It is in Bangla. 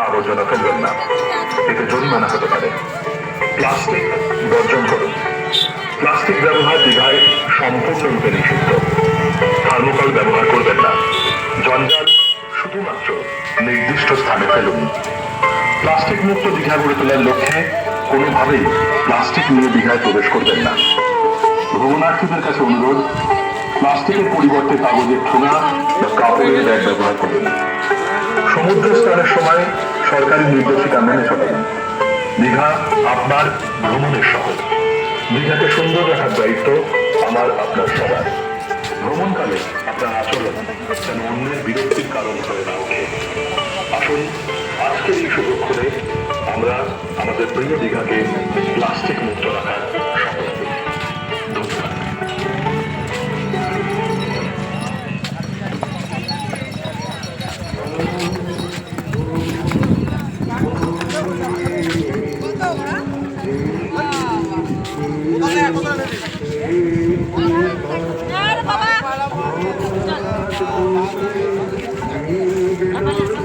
আবর্জনা ফেলবেন না। এতে জরিমানা হতে পারে। প্লাস্টিক বর্জন করুন। প্লাস্টিক ব্যবহার দীঘায় সম্পূর্ণরূপে নিষিদ্ধ। থার্মোকল ব্যবহার করবেন না। জঞ্জাল শুধুমাত্র নির্দিষ্ট স্থানে ফেলুন। প্লাস্টিক মুক্ত দীঘা গড়ে তোলার লক্ষ্যে কোনোভাবেই প্লাস্টিক নিয়ে দীঘায় প্রবেশ করবেন না। ভ্রমণার্থীদের কাছে অনুরোধ, প্লাস্টিকের পরিবর্তে কাগজের ঠোঙা বা কাপড়ের ব্যাগ ব্যবহার করুন। সমুদ্র স্নানের সময় সরকারি নির্দেশিকা মেনে চলেন দীঘা আপনার ভ্রমণের শহর। দীঘাকে সুন্দর রাখার দায়িত্ব আমার, আপনার সবার। ভ্রমণকালে আপনার আচরণ যেন অন্যের বিরক্তির কারণ হয়ে না ওঠে। আসুন, আজকের এই সুযোগক্ষণে আমরা আমাদের প্রিয় দীঘাকে বাবা।